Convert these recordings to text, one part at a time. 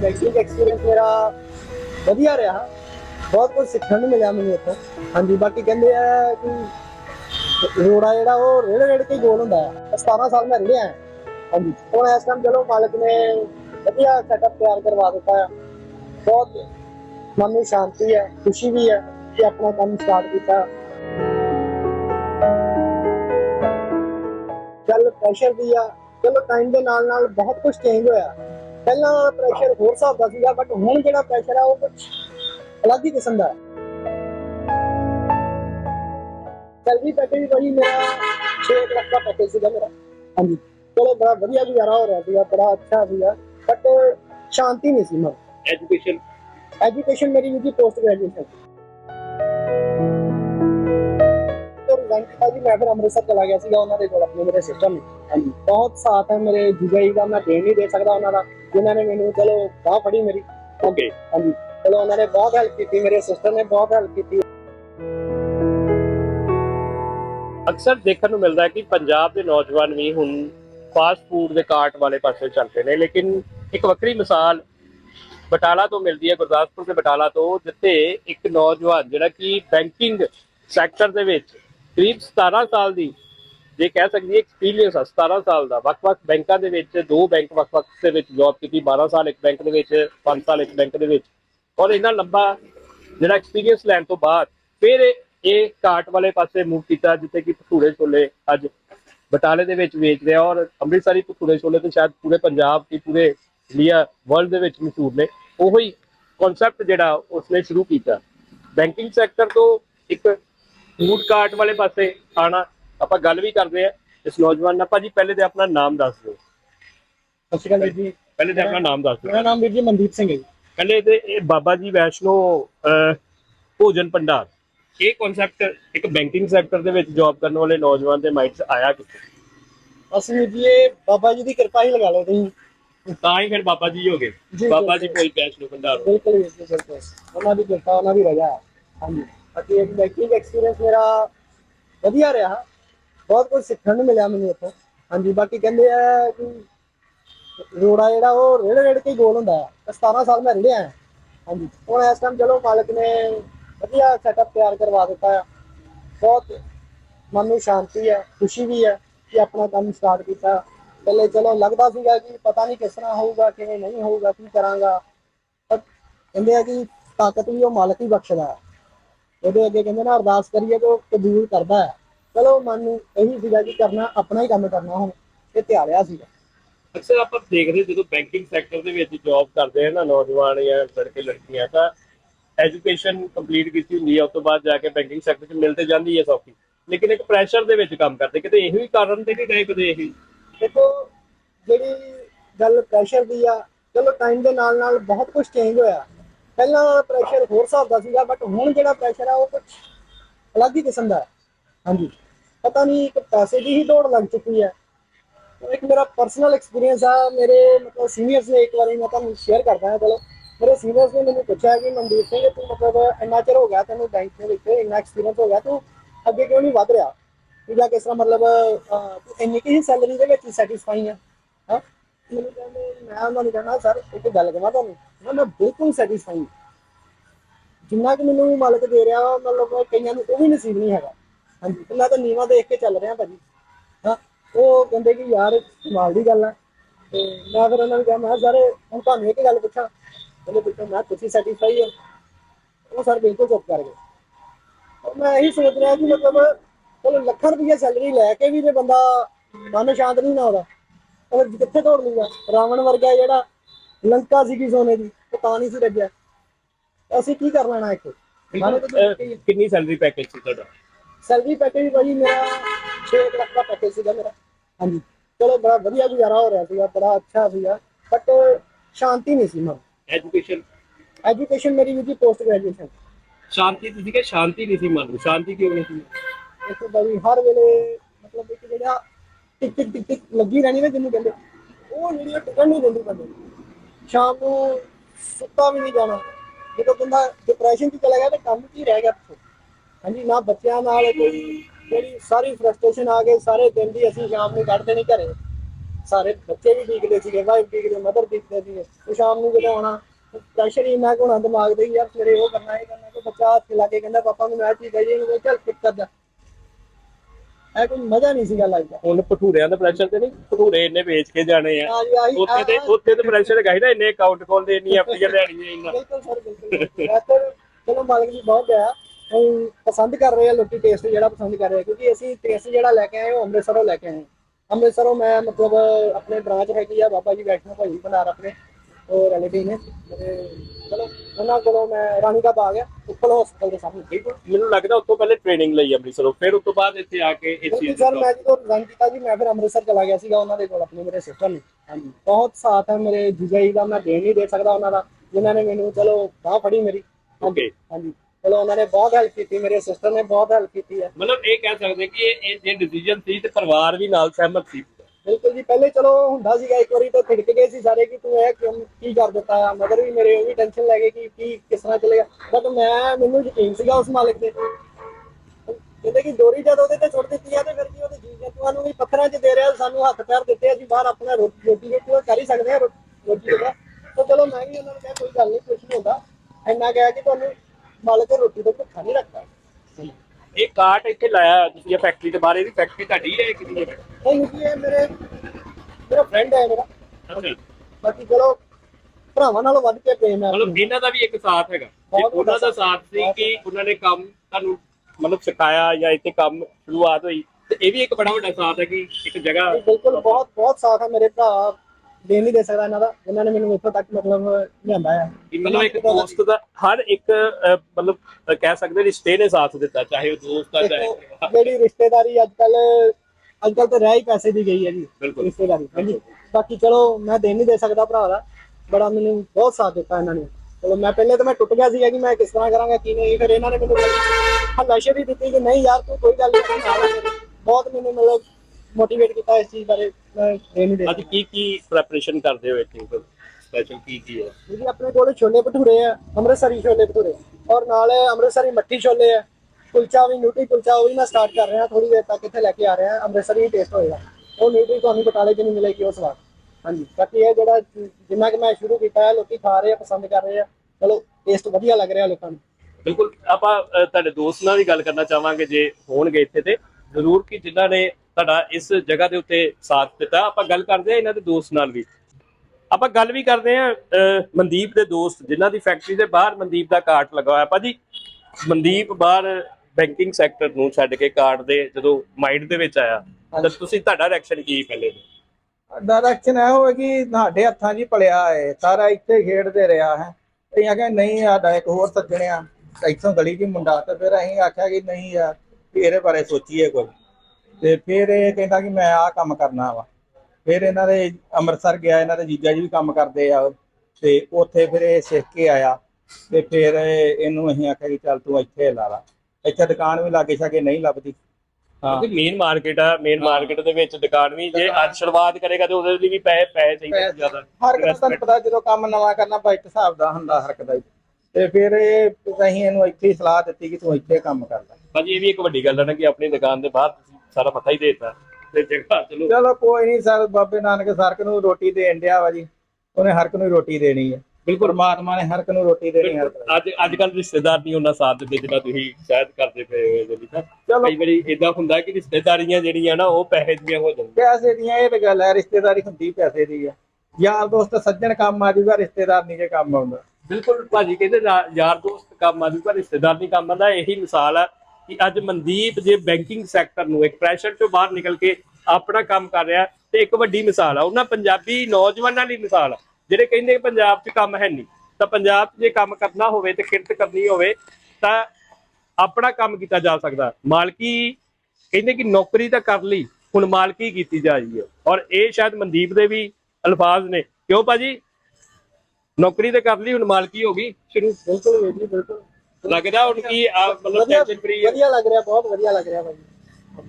Banking experience ਮੇਰਾ ਵਧੀਆ ਰਿਹਾ। ਬਹੁਤ ਕੁਝ ਸਿੱਖਣ ਨੂੰ ਮਿਲਿਆ ਮੈਨੂੰ ਇੱਥੋਂ। ਹਾਂਜੀ, ਬਾਕੀ ਕਹਿੰਦੇ ਆ ਕਿ ਰੋੜਾ ਜਿਹੜਾ ਉਹ ਰੇੜ ਰੇੜ ਕੇ ਗੋਲ ਹੁੰਦਾ ਹੈ। 17 ਸਾਲ ਮੈਂ ਰਿਹਾ ਹਾਂਜੀ, ਹੁਣ ਇਸ ਟਾਈਮ ਚਲੋ ਮਾਲਕ ਨੇ ਵਧੀਆ ਸੈਟਅਪ ਤਿਆਰ ਕਰਵਾ ਦਿੱਤਾ ਹੈ ਬਹੁਤ ਮਨ ਨੂੰ ਸ਼ਾਂਤੀ ਹੈ, ਖੁਸ਼ੀ ਵੀ ਹੈ ਕਿ ਆਪਣਾ ਕੰਮ ਸਟਾਰਟ ਕੀਤਾ। ਗੱਲ ਪ੍ਰੈਸ਼ਰ ਦੀ ਆ। ਚਲੋ ਟਾਈਮ ਦੇ ਨਾਲ ਨਾਲ ਬਹੁਤ ਕੁਝ ਚੇਂਜ ਹੋਇਆ। ਪਹਿਲਾਂ ਪ੍ਰੈਸ਼ਰ ਹੋਰ ਹਿਸਾਬ ਦਾ ਸੀਗਾ ਬਟ ਹੁਣ ਜਿਹੜਾ ਪ੍ਰੈਸ਼ਰ ਆ ਉਹ ਕੁਝ ਅਲੱਗ ਹੀ ਕਿਸਮ ਦਾ ਹੈ। ਸੈਲਰੀ ਪੈਕੇਜ ਭਾਜੀ ਮੇਰਾ 6 ਲੱਖ ਦਾ ਪੈਕੇਜ ਸੀਗਾ ਮੇਰਾ। ਹਾਂਜੀ। ਚਲੋ ਬੜਾ ਵਧੀਆ ਗੁਜ਼ਾਰਾ ਹੋ ਰਿਹਾ ਸੀਗਾ ਬੜਾ ਅੱਛਾ ਸੀਗਾ ਬਟ ਸ਼ਾਂਤੀ ਨਹੀਂ ਸੀ ਮਨ ਐਜੂਕੇਸ਼ਨ ਐਜੂਕੇਸ਼ਨ ਮੇਰੀ ਵੀ ਪੋਸਟ ਗ੍ਰੈਜੂਏਸ਼ਨ ਜੀ ਮੈਂ ਫਿਰ ਅੰਮ੍ਰਿਤਸਰ ਚਲਾ ਗਿਆ ਸੀਗਾ ਉਹਨਾਂ ਦੇ ਕੋਲ ਆਪਣੇ ਮੇਰੇ ਸਿਸਟਮ ਨੇ। ਹਾਂਜੀ। ਬਹੁਤ ਸਾਥ ਹੈ ਮੇਰੇ ਜੀਜਾ ਜੀ ਦਾ ਮੈਂ ਦੇਣ ਨਹੀਂ ਦੇ ਸਕਦਾ ਉਹਨਾਂ ਦਾ। ਜਿਨ੍ਹਾਂ ਨੇ ਮੈਨੂੰ ਚਲੋ ਬਾਹ ਫੜੀ ਮੇਰੀ। ਓਕੇ ਹਾਂਜੀ। ਚਲੋ ਉਹਨਾਂ ਨੇ ਬਹੁਤ ਹੈਲਪ ਕੀਤੀ ਮੇਰੇ ਸਿਸਟਰ ਨੇ ਬਹੁਤ ਹੈਲਪ ਕੀਤੀ। ਅਕਸਰ ਦੇਖਣ ਨੂੰ ਮਿਲਦਾ ਹੈ ਕਿ ਪੰਜਾਬ ਦੇ ਨੌਜਵਾਨ ਵੀ ਹੁਣ ਫਾਸਟ ਫੂਡ ਦੇ ਕਾਰਟ ਵਾਲੇ ਪਾਸੇ ਚੱਲ ਪਏ ਨੇ ਲੇਕਿਨ ਇੱਕ ਵੱਖਰੀ ਮਿਸਾਲ ਬਟਾਲਾ ਤੋਂ ਮਿਲਦੀ ਹੈ ਗੁਰਦਾਸਪੁਰ ਦੇ ਬਟਾਲਾ ਤੋਂ ਜਿੱਥੇ ਇੱਕ ਨੌਜਵਾਨ ਜਿਹੜਾ ਕਿ ਬੈਂਕਿੰਗ ਸੈਕਟਰ ਦੇ ਵਿੱਚ ਕਰੀਬ 17 ਸਾਲ ਦੀ ਜੇ ਕਹਿ ਸਕਦੀ ਐਕਸਪੀਰੀਅੰਸ ਆ 17 ਸਾਲ ਦਾ, ਵੱਖ-ਵੱਖ ਬੈਂਕਾਂ ਦੇ ਵਿੱਚ, ਦੋ ਬੈਂਕ ਵੱਖ-ਵੱਖ ਦੇ ਵਿੱਚ ਜੌਬ ਕੀਤੀ 12 ਸਾਲ ਇੱਕ ਬੈਂਕ ਦੇ ਵਿੱਚ 5 ਸਾਲ ਇੱਕ ਬੈਂਕ ਦੇ ਵਿੱਚ। ਔਰ ਇਹਨਾਂ ਲੰਬਾ ਜਿਹੜਾ ਐਕਸਪੀਰੀਅੰਸ ਲੈਣ ਤੋਂ ਬਾਅਦ ਫਿਰ ਇਹ- ਇਹ ਕਾਰਟ ਵਾਲੇ ਪਾਸੇ ਮੂਵ ਕੀਤਾ, ਜਿੱਥੇ ਕਿ ਭਟੂਰੇ ਛੋਲੇ ਅੱਜ ਬਟਾਲੇ ਦੇ ਵਿੱਚ ਵੇਚ ਰਿਹਾ ਔਰ ਅੰਮ੍ਰਿਤਸਰੀ ਭਟੂਰੇ ਛੋਲੇ ਤੇ ਸ਼ਾਇਦ ਪੂਰੇ ਪੰਜਾਬ ਦੀ ਪੂਰੇ ਇੰਡੀਆ ਵਰਲਡ ਦੇ ਵਿੱਚ ਮਸ਼ਹੂਰ ਨੇ। ਉਹੀ ਹੀ ਕਨਸੈਪਟ ਜਿਹੜਾ ਉਸਨੇ ਸ਼ੁਰੂ ਕੀਤਾ। ਬੈਂਕਿੰਗ ਸੈਕਟਰ ਤੋਂ ਇੱਕ ਫੂਡ ਕਾਰਟ ਵਾਲੇ ਪਾਸੇ ਆਣਾ ਆਪਾਂ ਗੱਲ ਵੀ ਕਰਦੇ ਆ ਇਸ ਨੌਜਵਾਨ ਨਾਲ। ਭਾਜੀ ਪਹਿਲੇ ਤੇ ਆਪਣਾ ਨਾਮ ਦੱਸ ਦਿਓ। ਸਤਿ ਸ਼੍ਰੀ ਅਕਾਲ ਵੀਰ ਜੀ। ਪਹਿਲੇ ਤੇ ਆਪਣਾ ਨਾਮ ਦੱਸ ਦਿਓ। ਮੇਰਾ ਨਾਮ ਵੀਰ ਜੀ ਮਨਦੀਪ ਸਿੰਘ ਹੈ ਜੀ। ਪਹਿਲੇ ਤੇ ਇਹ ਬਾਬਾ ਜੀ ਵੈਸ਼ਨੋ ਅਹ, ਭੋਜਨ ਭੰਡਾਰ। ਇਹ ਕਨਸੈਪਟ ਇੱਕ ਬੈਂਕਿੰਗ ਸੈਕਟਰ ਦੇ ਵਿੱਚ ਜੌਬ ਕਰਨ ਵਾਲੇ ਨੌਜਵਾਨ ਦੇ ਮਾਈਂਡ 'ਚ ਆਇਆ ਕਿੱਥੇ? ਅਸੀਂ ਵੀਰ ਜੀ ਇਹ ਬਾਬਾ ਜੀ ਦੀ ਕਿਰਪਾ ਹੀ ਲਗਾ ਲਓ ਤੁਸੀਂ। ਤਾਂ ਹੀ ਫਿਰ ਬਾਬਾ ਜੀ ਹੋ ਗਏ। ਜੀ, ਬਾਬਾ ਜੀ। ਬਿਲਕੁਲ। ਕੋਈ ਵੈਸ਼ਨੋ ਭੰਡਾਰ ਹੋ ਬਿਲਕੁਲ ਵੀਰ ਜੀ ਬਿਲਕੁਲ। ਉਹਨਾਂ ਦੀ ਕਿਰਪਾ ਉਹਨਾਂ ਦੀ ਰਜਾ। ਹੈ ਹਾਂਜੀ। ਬਾਕੀ ਇੱਕ ਬੈਂਕਿੰਗ ਐਕਸਪੀਰੀਅੰਸ ਮੇਰਾ ਵਧੀਆ ਰਿਹਾ। ਬਹੁਤ ਕੁਝ ਸਿੱਖਣ ਨੂੰ ਮਿਲਿਆ ਮੈਨੂੰ ਇੱਥੋਂ। ਹਾਂਜੀ, ਬਾਕੀ ਕਹਿੰਦੇ ਆ ਕਿ ਰੋੜਾ ਜਿਹੜਾ ਉਹ ਰੇੜ ਰੇੜ ਕੇ ਹੀ ਗੋਲ ਹੁੰਦਾ ਹੈ 17 ਸਾਲ ਮੈਂ ਰੇੜਿਆ ਹਾਂ ਹਾਂਜੀ, ਹੁਣ ਇਸ ਟਾਈਮ ਚਲੋ ਮਾਲਕ ਨੇ ਵਧੀਆ ਸੈਟਅਪ ਤਿਆਰ ਕਰਵਾ ਦਿੱਤਾ ਹੈ ਬਹੁਤ ਮਨ ਨੂੰ ਸ਼ਾਂਤੀ ਹੈ ਖੁਸ਼ੀ ਵੀ ਹੈ ਕਿ ਆਪਣਾ ਕੰਮ ਸਟਾਰਟ ਕੀਤਾ। ਪਹਿਲੇ ਚਲੋ ਲੱਗਦਾ ਸੀਗਾ ਕਿ ਪਤਾ ਨਹੀਂ ਕਿਸ ਤਰ੍ਹਾਂ ਹੋਊਗਾ, ਕਿਵੇਂ ਨਹੀਂ ਹੋਊਗਾ, ਕੀ ਕਰਾਂਗਾ। ਪਰ ਕਹਿੰਦੇ ਆ ਕਿ ਤਾਕਤ ਵੀ ਉਹ ਮਾਲਕ ਹੀ ਬਖਸ਼ਦਾ ਹੈ ਉਹਦੇ ਅੱਗੇ ਕਹਿੰਦੇ ਨਾ ਅਰਦਾਸ ਕਰੀਏ ਤਾਂ ਉਹ ਕਬੂਲ ਕਰਦਾ ਹੈ ਚਲੋ ਮਨ ਨੂੰ ਇਹੀ ਸੀਗਾ ਕਿ ਕਰਨਾ ਆਪਣਾ ਹੀ ਕੰਮ ਕਰਨਾ ਹੁਣ ਇਹ ਧਿਆਲਿਆ ਸੀਗਾ। ਅਕਸਰ ਆਪਾਂ ਦੇਖਦੇ ਜਦੋਂ ਬੈਂਕਿੰਗ ਸੈਕਟਰ ਦੇ ਵਿੱਚ ਜੌਬ ਕਰਦੇ ਆ ਨਾ ਨੌਜਵਾਨ ਜਾਂ ਲੜਕੇ ਲੜਕੀਆਂ ਤਾਂ ਐਜੂਕੇਸ਼ਨ ਕੰਪਲੀਟ ਕੀਤੀ ਹੁੰਦੀ ਹੈ ਉਸ ਤੋਂ ਬਾਅਦ ਜਾ ਕੇ ਬੈਂਕਿੰਗ ਸੈਕਟਰ 'ਚ ਮਿਲ ਤੇ ਜਾਂਦੀ ਹੈ ਸੌਖੀ। ਲੇਕਿਨ ਇੱਕ ਪ੍ਰੈਸ਼ਰ ਦੇ ਵਿੱਚ ਕੰਮ ਕਰਦੇ ਕਿਤੇ ਇਹੋ ਹੀ ਕਾਰਨ ਤੇ ਨਹੀਂ ਗਏ ਕਦੇ ਇਹੀ? ਦੇਖੋ ਜਿਹੜੀ ਗੱਲ ਪ੍ਰੈਸ਼ਰ ਦੀ ਆ ਚਲੋ ਟਾਈਮ ਦੇ ਨਾਲ ਨਾਲ ਬਹੁਤ ਕੁਝ ਚੇਂਜ ਹੋਇਆ। ਪਹਿਲਾਂ ਪ੍ਰੈਸ਼ਰ ਹੋਰ ਹਿਸਾਬ ਦਾ ਸੀਗਾ ਬਟ ਹੁਣ ਜਿਹੜਾ ਪ੍ਰੈਸ਼ਰ ਆ ਉਹ ਕੁਝ ਅਲੱਗ ਹੀ ਕਿਸਮ ਦਾ ਹੈ। ਹਾਂਜੀ। ਪਤਾ ਨਹੀਂ ਇੱਕ ਪੈਸੇ ਦੀ ਹੀ ਦੌੜ ਲੱਗ ਚੁੱਕੀ ਹੈ। ਇੱਕ ਮੇਰਾ ਪਰਸਨਲ ਐਕਸਪੀਰੀਅੰਸ ਆ, ਮੇਰੇ ਮਤਲਬ ਸੀਨੀਅਰਸ ਨੇ ਇੱਕ ਵਾਰੀ ਮੈਂ ਤੁਹਾਨੂੰ ਸ਼ੇਅਰ ਕਰਦਾ ਹਾਂ, ਚਲੋ। ਮੇਰੇ ਸੀਨੀਅਰਸ ਨੇ ਮੈਨੂੰ ਪੁੱਛਿਆ ਕਿ ਮਨਦੀਪ ਸਿੰਘ, ਤੂੰ ਮਤਲਬ ਇੰਨਾ ਚਿਰ ਹੋ ਗਿਆ ਤੈਨੂੰ ਬੈਂਕ ਦੇ ਵਿੱਚ, ਇੰਨਾ ਐਕਸਪੀਰੀਅੰਸ ਹੋ ਗਿਆ, ਤੂੰ ਅੱਗੇ ਕਿਉਂ ਨਹੀਂ ਵਧ ਰਿਹਾ? ਤੂੰ ਜਾਂ ਕਿਸ ਤਰ੍ਹਾਂ ਮਤਲਬ ਤੂੰ ਇੰਨੀ ਕੀ ਸੈਲਰੀ ਦੇ ਵਿੱਚ ਸੈਟੀਸਫਾਈ ਆ, ਹਾਂ? ਮੈਨੂੰ ਕਹਿੰਦੇ, ਮੈਂ ਉਹਨਾਂ ਨੂੰ ਕਹਿੰਦਾ, ਸਰ, ਇੱਕ ਗੱਲ ਕਹਾਂ ਤੁਹਾਨੂੰ ਮੈਂ ਮੈਂ ਬਿਲਕੁਲ ਸੈਟੀਸਫਾਈ ਜਿੰਨਾ ਕਿ ਮੈਨੂੰ ਮਾਲਕ ਦੇ ਰਿਹਾ, ਮਤਲਬ ਕਈਆਂ ਨੂੰ ਉਹ ਵੀ ਨਸੀਬ ਨਹੀਂ ਹੈਗਾ। ਹਾਂਜੀ। ਤੇ ਮੈਂ ਤਾਂ ਨੀਵਾ ਦੇਖ ਕੇ ਚੱਲ ਰਿਹਾ ਭਾਜੀ। ਹਾਂ। ਉਹ ਕਹਿੰਦੇ ਕਿ ਯਾਰ ਕਮਾਲ ਦੀ ਗੱਲ ਆ। ਤੇ ਮੈਂ ਫਿਰ ਉਹਨਾਂ ਨੂੰ ਕਿਹਾ ਮੈਂ ਸਰ ਹੁਣ ਤੁਹਾਨੂੰ ਇੱਕ ਗੱਲ ਪੁੱਛਾਂ? ਕਹਿੰਦੇ ਪੁੱਛੋ ਮੈਂ ਤੁਸੀਂ ਸੈਟੀਸਫਾਈ ਹੋ? ਉਹ ਸਰ ਬਿਲਕੁਲ ਚੁੱਪ ਕਰ ਗਏ। ਔਰ ਮੈਂ ਇਹੀ ਸੋਚ ਰਿਹਾ ਕਿ ਮਤਲਬ ਚਲੋ ਲੱਖਾਂ ਰੁਪਈਆ ਸੈਲਰੀ ਲੈ ਕੇ ਵੀ ਜੇ ਬੰਦਾ ਮਨ ਸ਼ਾਂਤ ਨਹੀਂ ਨਾ ਹੋਦਾ ਉਹ ਕਿੱਥੇ ਦੌੜ ਲੂਗਾ ਰਾਵਣ ਵਰਗਾ ਜਿਹੜਾ ਲੰਕਾ ਸੀਗੀ ਸੋਨੇ ਦੀ ਉਹ ਤਾਂ ਨਹੀਂ ਸੀ ਰੱਜਿਆ। ਅਸੀਂ ਕੀ ਕਰ ਲੈਣਾ ਇੱਥੇ? ਕਿੰਨੀ ਸੈਲਰੀ ਪੈਕੇਜ ਸੀ ਤੁਹਾਡਾ? ਸੈਲਰੀ ਪੈਕੇਜ ਭਾਜੀ ਮੇਰਾ 6 ਲੱਖ ਦਾ ਪੈਕੇਜ ਸੀਗਾ ਮੇਰਾ। ਹਾਂਜੀ। ਚਲੋ ਬੜਾ ਵਧੀਆ ਗੁਜ਼ਾਰਾ ਹੋ ਰਿਹਾ ਸੀਗਾ ਬੜਾ ਅੱਛਾ ਸੀਗਾ ਬਟ ਸ਼ਾਂਤੀ ਨਹੀਂ ਸੀ ਮਨ ਐਜੂਕੇਸ਼ਨ ਐਜੂਕੇਸ਼ਨ ਮੇਰੀ ਵੀ ਪੋਸਟ ਗ੍ਰੈਜੂਏਸ਼ਨ ਸ਼ਾਂਤੀ ਤੁਸੀਂ ਕਿ ਸ਼ਾਂਤੀ ਨਹੀਂ ਸੀ ਮਨ ਨੂੰ ਸ਼ਾਂਤੀ ਕਿਉਂ ਨਹੀਂ ਸੀ? ਦੇਖੋ ਭਾਜੀ ਹਰ ਵੇਲੇ ਮਤਲਬ ਇੱਕ ਜਿਹੜਾ ਟਿਕ ਟਿਕ ਟਿਕ ਟਿਕ ਲੱਗੀ ਰਹਿਣੀ ਨਾ ਜਿਹਨੂੰ ਕਹਿੰਦੇ। ਉਹ ਜਿਹੜੀ ਉਹ ਟਿਕਣ ਨਹੀਂ ਦਿੰਦੀ ਬੰਦੇ। ਸ਼ਾਮ ਨੂੰ ਸੁੱਤਾ ਵੀ ਨਹੀਂ ਜਾਣਾ। ਜਦੋਂ ਬੰਦਾ ਡਿਪਰੈਸ਼ਨ 'ਚ ਚਲਾ ਗਿਆ ਤਾਂ ਕੰਮ ਕੀ ਰਹਿ ਗਿਆ ਪਿੱਛੋਂ। ਹਾਂਜੀ ਨਾ ਬੱਚਿਆਂ ਨਾਲ ਕੋਈ ਜਿਹੜੀ ਸਾਰੀ ਫਰਸਟ੍ਰੇਸ਼ਨ ਆ ਗਈ ਸਾਰੇ ਦਿਨ ਦੀ ਅਸੀਂ ਸ਼ਾਮ ਨੂੰ ਕੱਢ ਦੇਣੀ ਘਰੇ। ਸਾਰੇ ਬੱਚੇ ਵੀ ਠੀਕਦੇ ਸੀਗੇ ਵਾਈਫ ਠੀਕਦੇ ਮਦਰ ਠੀਕਦੇ ਸੀਗੇ। ਤੇ ਸ਼ਾਮ ਨੂੰ ਜਦੋਂ ਆਉਣਾ ਪ੍ਰੈਸ਼ਰ ਹੀ ਇੰਨਾ ਕੁ ਹੋਣਾ ਦਿਮਾਗ ਦੇ ਯਾਰ ਸਵੇਰੇ ਉਹ ਕਰਨਾ ਇਹ ਕਰਨਾ ਕਿ ਬੱਚਾ ਹੱਥ ਲਾ ਕੇ ਕਹਿੰਦਾ ਪਾਪਾ ਮੈਨੂੰ ਇਹ ਚੀਜ਼ ਚਾਹੀਦੀ ਹੈ ਚੱਲ ਪਿਕ ਕਰ ਜਾ। ਇਹ ਕੋਈ ਮਜ਼ਾ ਨਹੀਂ ਸੀਗਾ ਲਾਈਫ ਦਾ ਹੁਣ ਭਟੂਰਿਆਂ ਦਾ ਪ੍ਰੈਸ਼ਰ ਤੇ ਨਹੀਂ ਭਟੂਰੇ ਇੰਨੇ ਵੇਚ ਕੇ ਜਾਣੇ ਆ। ਹਾਂ ਆਹੀ ਉੱਥੇ ਤੇ ਉੱਥੇ ਤੇ ਪ੍ਰੈਸ਼ਰ ਹੈਗਾ ਸੀ ਨਾ ਇੰਨੇ ਅਕਾਊਂਟ ਖੋਲਦੇ ਇੰਨੀ ਐਫਡੀਆਂ ਲੈਣੀਆਂ ਇੰਨਾ ਬਿਲਕੁਲ ਸਰ ਬਿਲਕੁਲ ਬਿਹਤਰ ਚਲੋ ਮਾਲਕ ਜੀ ਬਹੁਤ ਹੈ ਅਸੀਂ ਪਸੰਦ ਕਰ ਰਹੇ ਆ ਲੋਕੀ ਟੇਸਟ ਜਿਹੜਾ ਪਸੰਦ ਕਰ ਰਹੇ ਆ ਕਿਉਂਕਿ ਅਸੀਂ ਟੇਸਟ ਜਿਹੜਾ ਲੈ ਕੇ ਆਏ ਉਹ ਅੰਮ੍ਰਿਤਸਰੋਂ ਲੈ ਕੇ ਆਏ ਹਾਂ। ਅੰਮ੍ਰਿਤਸਰੋਂ ਮੈਂ ਮਤਲਬ ਆਪਣੇ ਬ੍ਰਾਂਚ ਹੈਗੀ ਆ ਬਾਬਾ ਜੀ ਵੈਸ਼ਨੋ ਭਾਈ ਬਣਾ ਆਪਣੇ ਉਹ ਰਿਲੇਟਿਵ ਨੇ। ਚਲੋ ਉਹਨਾਂ ਕੋਲੋਂ ਮੈਂ ਰਾਣੀ ਦਾ ਬਾਗ ਆ ਉੱਪਰ ਹਸਪਤਾਲ ਦੇ ਸਾਹਮਣੇ ਬਿਲਕੁਲ ਮੈਨੂੰ ਲੱਗਦਾ ਉਸ ਤੋਂ ਪਹਿਲੇ ਟ੍ਰੇਨਿੰਗ ਲਈ ਅੰਮ੍ਰਿਤਸਰੋਂ ਫਿਰ ਉਸ ਤੋਂ ਬਾਅਦ ਇੱਥੇ ਆ ਕੇ ਇਸ ਚੀਜ਼ ਸਰ ਮੈਂ ਜਦੋਂ ਰਿਜ਼ਾਈਨ ਕੀਤਾ ਜੀ ਮੈਂ ਫਿਰ ਅੰਮ੍ਰਿਤਸਰ ਚਲਾ ਗਿਆ ਸੀਗਾ ਉਹਨਾਂ ਦੇ ਕੋਲ ਆਪਣੇ ਮੇਰੇ ਸਿਸਟਰ ਨੇ। ਹਾਂਜੀ। ਬਹੁਤ ਸਾਥ ਹੈ ਮੇਰੇ ਜੀਜਾ ਜੀ ਦਾ ਮੈਂ ਦੇ ਨਹੀਂ ਦੇ ਸਕਦਾ ਉਹਨਾਂ ਦਾ। ਜਿਨ੍ਹਾਂ ਨੇ ਮੈਨੂੰ ਚਲੋ ਬਾਹ ਫੜੀ ਮੇਰੀ। ਓਕੇ ਹਾਂਜੀ। ਚਲੋ ਉਹਨਾਂ ਨੇ ਬਹੁਤ ਹੈਲਪ ਕੀਤੀ ਮੇਰੇ ਸਿਸਟਰ ਨੇ ਬਹੁਤ ਹੈਲਪ ਕੀਤੀ ਹੈ। ਮਤਲਬ ਇਹ ਕਹਿ ਸਕਦੇ ਕਿ ਇਹ ਜੇ ਡਿਸੀਜਨ ਸੀ ਤੇ ਪਰਿਵਾਰ ਵੀ ਨਾਲ ਸਹਿਮਤ ਸੀ। ਬਿਲਕੁਲ ਜੀ ਪਹਿਲੇ ਚਲੋ ਹੁੰਦਾ ਸੀਗਾ ਇੱਕ ਵਾਰੀ ਤਾਂ ਖਿੜਕ ਗਏ ਸੀ ਸਾਰੇ ਕਿ ਤੂੰ ਇਹ ਕਿਉਂ ਕੀ ਕਰ ਦਿੱਤਾ ਮਦਰ ਵੀ ਮੇਰੇ ਉਹ ਵੀ ਟੈਨਸ਼ਨ ਲੈ ਗਏ ਕਿ ਕੀ ਕਿਸ ਤਰ੍ਹਾਂ ਚੱਲੇਗਾ। ਬਟ ਮੈਂ ਮੈਨੂੰ ਯਕੀਨ ਸੀਗਾ ਉਸ ਮਾਲਕ ਤੇ। ਕਹਿੰਦੇ ਕਿ ਡੋਰੀ ਜਦ ਉਹਦੇ ਤੇ ਸੁੱਟ ਦਿੱਤੀ ਆ ਤੇ ਫਿਰ ਕੀ ਉਹਦੇ ਜੀਵ ਜੰਤੂਆਂ ਨੂੰ ਵੀ ਪੱਥਰਾਂ 'ਚ ਦੇ ਰਿਹਾ ਸਾਨੂੰ ਹੱਥ ਪੈਰ ਦਿੱਤੇ ਅਸੀਂ ਬਾਹਰ ਆਪਣਾ ਰੋਟੀ ਰੋਟੀ ਕਰ ਹੀ ਸਕਦੇ ਆ ਰੋਟੀ ਦਾ ਤਾਂ ਚਲੋ ਮੈਂ ਵੀ ਉਹਨਾਂ ਨੂੰ ਕਿਹਾ ਕੋਈ ਗੱਲ ਨਹੀਂ ਕੁਝ ਨਹੀਂ ਹੁੰਦਾ। ਇੰਨਾ ਕਿਹਾ ਕਿ ਤੁਹਾਨੂੰ ਮਾਲਕ ਰੋਟੀ ਤੋਂ ਭੁੱਖਾ ਨਹੀਂ ਰੱਖਦਾ। ਇਹ ਕਾਰਟ ਇੱਥੇ ਲਾਇਆ ਤੁਸੀਂ ਇਹ ਫੈਕਟਰੀ ਦੇ ਬਾਰੇ ਦੀ ਫੈਕਟਰੀ ਤੁਹਾਡੀ ਹੈ ਕਿਹਦੀ ਹੈ? ਉਹ ਨਹੀਂ ਇਹ ਮੇਰੇ ਮੇਰਾ ਫਰੈਂਡ ਹੈ ਮੇਰਾ। ਅੱਛਾ। ਬਾਕੀ ਚਲੋ ਭਰਾਵਾਂ ਨਾਲੋਂ ਵੱਧ ਕੇ ਪ੍ਰੇਮ ਹੈ। ਮਤਲਬ ਇਹਨਾਂ ਦਾ ਵੀ ਇੱਕ ਸਾਥ ਹੈਗਾ। ਉਹਨਾਂ ਦਾ ਸਾਥ। ਸੀ ਬਹੁਤ ਕਿ ਉਹਨਾਂ ਨੇ ਕੰਮ ਤੁਹਾਨੂੰ ਮਤਲਬ ਸਿਖਾਇਆ ਜਾਂ ਇੱਥੇ ਕੰਮ ਸ਼ੁਰੂਆਤ ਹੋਈ। ਤੇ ਇਹ ਵੀ ਇੱਕ ਬੜਾ ਵੱਡਾ ਸਾਥ ਹੈ ਕਿ ਇੱਕ ਜਗ੍ਹਾ ਬਿਲਕੁਲ ਬਹੁਤ ਬਹੁਤ ਸਾਥ ਹੈ ਮੇਰੇ ਭਰਾ। ਦੇ ਨਹੀਂ ਦੇ ਸਕਦਾ ਇਹਨਾਂ ਦਾ। ਇਹਨਾਂ ਨੇ ਮੈਨੂੰ ਇੱਥੋਂ ਤੱਕ ਮਤਲਬ ਲਿਆਂਦਾ ਕਿ ਮਤਲਬ ਇੱਕ ਦੋਸਤ ਦਾ ਹਰ ਇੱਕ ਅਹ, ਮਤਲਬ ਅਹ, ਕਹਿ ਸਕਦੇ ਰਿਸ਼ਤੇ ਨੇ ਸਾਥ ਦਿੱਤਾ ਚਾਹੇ ਉਹ ਦੋਸਤ ਆ ਦੇਖੋ, ਚਾਹੇ ਜਿਹੜੀ ਰਿਸ਼ਤੇਦਾਰੀ ਅੱਜ ਕੱਲ ਅੱਜ ਕੱਲ ਤਾਂ ਰਹਿ ਹੀ ਪੈਸੇ ਦੀ ਗਈ ਹੈ ਜੀ ਬਿਲਕੁਲ। ਰਿਸ਼ਤੇਦਾਰੀ। ਹਾਂਜੀ। ਬਾਕੀ ਚਲੋ ਮੈਂ ਦੇ ਨਹੀਂ ਦੇ ਸਕਦਾ ਭਰਾ ਦਾ ਬੜਾ ਮੈਨੂੰ ਬਹੁਤ ਸਾਥ ਦਿੱਤਾ ਇਹਨਾਂ ਨੇ। ਚਲੋ ਮੈਂ ਪਹਿਲੇ ਤਾਂ ਮੈਂ ਟੁੱਟ ਗਿਆ ਸੀਗਾ ਕਿ ਮੈਂ ਕਿਸ ਤਰ੍ਹਾਂ ਕਰਾਂਗਾ ਕੀ ਨਹੀਂ ਫਿਰ ਇਹਨਾਂ ਨੇ ਮੈਨੂੰ ਹਲਾਸ਼ੇ ਵੀ ਦਿੱਤੀ ਕਿ ਨਹੀਂ ਯਾਰ ਤੂੰ ਕੋਈ ਗੱਲ ਨਹੀਂ ਨਾਲ। ਬਹੁਤ ਮੈਨੂੰ ਮਤਲਬ ਮੋਟੀਵੇਟ ਕੀਤਾ ਇਸ ਚੀਜ਼ ਬਾਰੇ। ਅੱਜ ਕੀ ਕੀ ਪ੍ਰੈਪਰੇਸ਼ਨ ਕਰਦੇ ਹੋ ਇੱਥੇ ਸਪੈਸ਼ਲ ਕੀ ਕੀ ਹੈ? ਜੀ ਆਪਣੇ ਕੋਲ ਛੋਲੇ ਭਟੂਰੇ ਆ ਅੰਮ੍ਰਿਤਸਰੀ ਛੋਲੇ ਭਟੂਰੇ। ਔਰ ਨਾਲ ਅੰਮ੍ਰਿਤਸਰੀ ਮੱਠੀ ਛੋਲੇ ਆ। ਕੁਲਚਾ ਵੀ ਨਿਊਟਰੀ ਕੁਲਚਾ ਉਹ ਵੀ ਮੈਂ ਸਟਾਰਟ ਕਰ ਰਿਹਾ ਥੋੜੀ ਦੇਰ ਤੱਕ ਇੱਥੇ ਲੈ ਕੇ ਆ ਰਿਹਾ ਅੰਮ੍ਰਿਤਸਰੀ ਟੇਸਟ ਹੋਏਗਾ। ਉਹ ਨਿਊਟਰੀ ਤੁਹਾਨੂੰ ਬਟਾਲੇ 'ਚ ਨਹੀਂ ਮਿਲੇਗੀ ਉਹ ਸਵਾਦ। ਹਾਂਜੀ ਬਾਕੀ ਇਹ ਜਿਹੜਾ ਜਿੰਨਾ ਕਿ ਮੈਂ ਸ਼ੁਰੂ ਕੀਤਾ ਹੈ ਲੋਕੀ ਖਾ ਰਹੇ ਆ ਪਸੰਦ ਕਰ ਰਹੇ ਆ ਚਲੋ ਟੇਸਟ ਵਧੀਆ ਲੱਗ ਰਿਹਾ ਲੋਕਾਂ ਨੂੰ। ਬਿਲਕੁਲ ਆਪਾਂ ਤੁਹਾਡੇ ਦੋਸਤ ਨਾਲ ਵੀ ਗੱਲ ਕਰਨਾ ਚਾਹਾਂਗੇ ਜੇ ਹੋਣਗੇ ਇੱਥੇ ਤੇ। ਜ਼ਰੂਰ ਕਿ ਜਿਨ੍ਹਾਂ ਨੇ ਤੁਹਾਡਾ ਇਸ ਜਗ੍ਹਾ ਦੇ ਉੱਤੇ ਸਾਥ ਦਿੱਤਾ। ਆਪਾਂ ਗੱਲ ਕਰਦੇ ਆ ਇਹਨਾਂ ਦੇ ਦੋਸਤ ਨਾਲ ਵੀ। ਆਪਾਂ ਗੱਲ ਵੀ ਕਰਦੇ ਆ ਮਨਦੀਪ ਦੇ ਦੋਸਤ ਜਿਨ੍ਹਾਂ ਦੀ ਫੈਕਟਰੀ ਦੇ ਬਾਹਰ ਮਨਦੀਪ ਦਾ ਕਾਰਟ ਲੱਗਾ ਹੋਇਆ। ਭਾਜੀ ਮਨਦੀਪ ਬਾਹਰ ਬੈਂਕਿੰਗ ਸੈਕਟਰ ਨੂੰ ਛੱਡ ਕੇ ਕਾਰਟ ਦੇ ਜਦੋਂ ਮਾਈਂਡ ਦੇ ਵਿੱਚ ਆਇਆ ਤਾਂ ਤੁਸੀਂ ਤੁਹਾਡਾ ਰਿਐਕਸ਼ਨ ਕੀ ਪਹਿਲੇ? ਡਾਇਰੈਕਸ਼ਨ ਇਹ ਹੋਵੇ ਕਿ ਸਾਡੇ ਹੱਥਾਂ 'ਚ ਹੀ ਪਲਿਆ ਹੈ। ਸਾਰਾ ਇੱਥੇ ਖੇਡਦੇ ਰਿਹਾ ਹੈ। ਅਸੀਂ ਆਖਿਆ ਨਹੀਂ ਸਾਡਾ ਇੱਕ ਹੋਰ ਸੱਜਣਿਆ। ਇੱਥੋਂ ਗਲੀ 'ਚ ਮੁੰਡਾ ਤੇ ਫਿਰ ਅਸੀਂ ਆਖਿਆ ਕਿ ਨਹੀਂ ਯਾਰ ਇਹਦੇ ਬਾਰੇ ਸੋਚੀਏ ਕੁਝ ਤੇ ਫਿਰ ਇਹ ਕਹਿੰਦਾ ਕਿ ਮੈਂ ਆਹ ਕੰਮ ਕਰਨਾ ਵਾ। ਫਿਰ ਇਹਨਾਂ ਦੇ ਅੰਮ੍ਰਿਤਸਰ ਗਿਆ ਇਹਨਾਂ ਦੇ ਜੀਜਾ ਜੀ ਵੀ ਕੰਮ ਕਰਦੇ ਆ। ਤੇ ਉੱਥੇ ਫਿਰ ਇਹ ਸਿੱਖ ਕੇ ਆਇਆ ਤੇ ਫਿਰ ਇਹਨੂੰ ਅਸੀਂ ਆਖਿਆ ਕਿ ਚੱਲ ਤੂੰ ਇੱਥੇ ਲਾ ਲਾ। ਇੱਥੇ ਦੁਕਾਨ ਵੀ ਲਾਗੇ ਛਾਗੇ ਨਹੀਂ ਲੱਭਦੀ। ਹਾਂ। ਮੇਨ ਮਾਰਕੀਟ ਆ ਮੇਨ ਮਾਰਕੀਟ ਦੇ ਵਿੱਚ ਦੁਕਾਨ ਵੀ ਜੇ ਅੱਜ ਸ਼ੁਰੂਆਤ ਕਰੇਗਾ ਤੇ ਉਹਦੇ ਲਈ ਵੀ ਪੈਸੇ ਪੈਸੇ ਚਾਹੀਦੇ ਜ਼ਿਆਦਾ। ਹਰ ਇੱਕ ਨੂੰ ਤੁਹਾਨੂੰ ਪਤਾ ਜਦੋਂ ਕੰਮ ਨਵਾਂ ਕਰਨਾ ਬਾਈਕ ਹਿਸਾਬ ਦਾ ਹੁੰਦਾ ਹਰ ਇੱਕ ਦਾ ਤੇ ਫਿਰ ਇਹ ਅਸੀਂ ਇਹਨੂੰ ਇੱਥੇ ਹੀ ਸਲਾਹ ਦਿੱਤੀ ਕਿ ਤੂੰ ਇੱਥੇ ਕੰਮ ਕਰ ਲੈ। ਭਾਜੀ ਇਹ ਵੀ ਇੱਕ ਵੱਡੀ ਗੱਲ ਹੈ ਨਾ ਕਿ ਆਪਣੀ ਦੁਕਾਨ ਦੇ ਬਾਹਰ ਤੁਸੀਂ ਸਾਰਾ ਪਤਾ ਹੀ ਦੇਤਾ। ਤੇ ਜਗ੍ਹਾ ਚਲੋ। ਚਲੋ ਕੋਈ ਨਹੀਂ ਸਰ ਬਾਬੇ ਨਾਨਕ ਸਰ ਇੱਕ ਨੂੰ ਰੋਟੀ ਦੇਣ ਡਿਆ ਵਾ ਜੀ। ਉਹਨੇ ਹਰ ਇੱਕ ਨੂੰ ਰੋਟੀ ਦੇਣੀ ਹੈ ਬਿਲਕੁਲ। ਪਰਮਾਤਮਾ ਨੇ ਹਰ ਇੱਕ ਨੂੰ ਰੋਟੀ ਦੇਣੀ ਹੈ ਅੱਜ ਅੱਜ ਕੱਲ ਰਿਸ਼ਤੇਦਾਰ ਨਹੀਂ ਉਹਨਾਂ ਸਾਥ ਦਿੰਦੇ ਜਿੰਨਾ ਤੁਸੀਂ ਸ਼ਾਇਦ ਕਰਦੇ ਪਏ ਹੋ ਲਈ ਤਾਂ। ਕਈ ਵਾਰੀ ਇਦਾਂ ਹੁੰਦਾ ਕਿ ਰਿਸ਼ਤੇਦਾਰੀਆਂ ਜਿਹੜੀਆਂ ਨਾ ਉਹ ਪੈਸੇ ਦੀਆਂ ਹੋ ਜਾਂਦੀਆਂ। ਪੈਸੇ ਦੀਆਂ ਇਹ ਤੇ ਗੱਲ ਹੈ ਰਿਸ਼ਤੇਦਾਰੀ ਹੁੰਦੀ ਪੈਸੇ ਦੀ ਹੈ ਯਾਰ ਦੋਸਤ ਸੱਜਣ ਕੰਮ ਆ ਜੂਗਾ ਰਿਸ਼ਤੇਦਾਰ ਨਹੀਂ ਜੇ ਕੰਮ ਆਉਂਦਾ। ਬਿਲਕੁਲ ਭਾਜੀ ਕਹਿੰਦੇ ਯਾਰ ਦੋਸਤ ਕੰਮ ਆਜੂਗਾ ਰਿਸ਼ਤੇਦਾਰ ਨਹੀਂ ਕੰਮ ਆਉਂਦਾ ਇਹੀ ਮਿਸਾਲ ਹੈ ਕਿ ਅੱਜ ਮਨਦੀਪ ਜੇ ਬੈਂਕਿੰਗ ਸੈਕਟਰ ਨੂੰ ਇੱਕ ਪ੍ਰੈਸ਼ਰ ਤੋਂ ਬਾਹਰ ਨਿਕਲ ਕੇ ਆਪਣਾ ਕੰਮ ਕਰ ਰਿਹਾ ਤੇ ਇੱਕ ਵੱਡੀ ਮਿਸਾਲ ਆ, ਉਹਨਾਂ ਪੰਜਾਬੀ ਨੌਜਵਾਨਾਂ ਲਈ ਮਿਸਾਲ ਆ। ਜਿਹੜੇ ਕਹਿੰਦੇ ਪੰਜਾਬ 'ਚ ਕੰਮ ਹੈ ਨਹੀਂ, ਤਾਂ ਪੰਜਾਬ 'ਚ ਜੇ ਕੰਮ ਕਰਨਾ ਹੋਵੇ ਤੇ ਕਿਰਤ ਕਰਨੀ ਹੋਵੇ, ਤਾਂ ਆਪਣਾ ਕੰਮ ਕੀਤਾ ਜਾ ਸਕਦਾ। ਮਾਲਕੀ ਕਹਿੰਦੇ ਕਿ ਨੌਕਰੀ ਤਾਂ ਕਰ ਲਈ, ਹੁਣ ਮਾਲਕੀ ਕੀਤੀ ਜਾ ਰਹੀ ਹੈ। ਔਰ ਇਹ ਸ਼ਾਇਦ ਮਨਦੀਪ ਦੇ ਵੀ ਅਲਫਾਜ਼ ਨੇ। ਕਿਉਂ ਭਾਜੀ? ਨੌਕਰੀ ਤੇ ਕਰ ਲਈ, ਹੁਣ ਮਾਲਕੀ ਹੋ ਗਈ। ਸ਼ੁਰੂ ਬਿਲਕੁਲ ਬਿਲਕੁਲ। ਲੱਗਦਾ ਹੁਣ ਕੀ ਆ ਮਤਲਬ ਟੈਨਸ਼ਨ ਫਰੀ ਹੈ ਵਧੀਆ ਲੱਗ ਰਿਹਾ ਬਹੁਤ ਵਧੀਆ ਲੱਗ ਰਿਹਾ ਭਾਜੀ।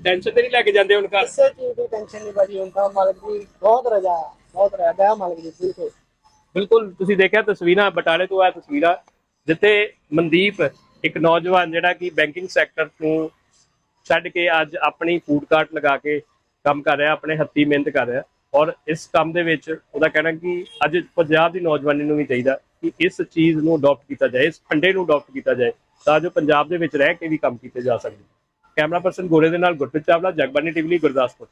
ਟੈਨਸ਼ਨ ਤੇ ਨਹੀਂ ਲੈ ਕੇ ਜਾਂਦੇ ਹੁਣ ਘਰ? ਕਿਸੇ ਚੀਜ਼ ਦੀ ਟੈਨਸ਼ਨ ਨਹੀਂ ਭਾਜੀ ਹੁਣ ਤਾਂ ਮਾਲਕ ਦੀ ਬਹੁਤ ਰਜਾ ਬਹੁਤ ਰਜਾ ਹੈ ਮਾਲਕ ਦੀ ਬਿਲਕੁਲ। ਬਿਲਕੁਲ ਤੁਸੀਂ ਦੇਖਿਆ ਤਸਵੀਰਾਂ ਬਟਾਲੇ ਤੋਂ ਆ ਤਸਵੀਰਾਂ ਜਿੱਥੇ ਮਨਦੀਪ ਇੱਕ ਨੌਜਵਾਨ ਜਿਹੜਾ ਕਿ ਬੈਂਕਿੰਗ ਸੈਕਟਰ ਨੂੰ ਛੱਡ ਕੇ ਅੱਜ ਆਪਣੀ ਫੂਡ ਕਾਰਟ ਲਗਾ ਕੇ ਕੰਮ ਕਰ ਰਿਹਾ ਆਪਣੇ ਹੱਥੀ ਮਿਹਨਤ ਕਰ ਰਿਹਾ ਔਰ ਇਸ ਕੰਮ ਦੇ ਵਿੱਚ ਉਹਦਾ ਕਹਿਣਾ ਕਿ ਅੱਜ ਪੰਜਾਬ ਦੀ ਨੌਜਵਾਨੀ ਨੂੰ ਵੀ ਚਾਹੀਦਾ। ਕਿ ਇਸ ਚੀਜ਼ ਨੂੰ ਅਡਾਪਟ ਕੀਤਾ ਜਾਏ, ਇਸ ਫੰਡੇ ਨੂੰ ਅਡਾਪਟ ਕੀਤਾ ਜਾਏ, ਤਾਂ ਜੋ ਪੰਜਾਬ ਦੇ ਵਿੱਚ ਰਹਿ ਕੇ ਵੀ ਕੰਮ ਕੀਤੇ ਜਾ ਸਕਣ। ਕੈਮਰਾ ਪਰਸਨ ਗੋਰੇ ਦੇ ਨਾਲ ਗੁਰਪ੍ਰੀਤ ਚਾਵਲਾ ਜਗਬਾਨੀ ਟੀਵੀ ਲਈ ਗੁਰਦਾਸਪੁਰ।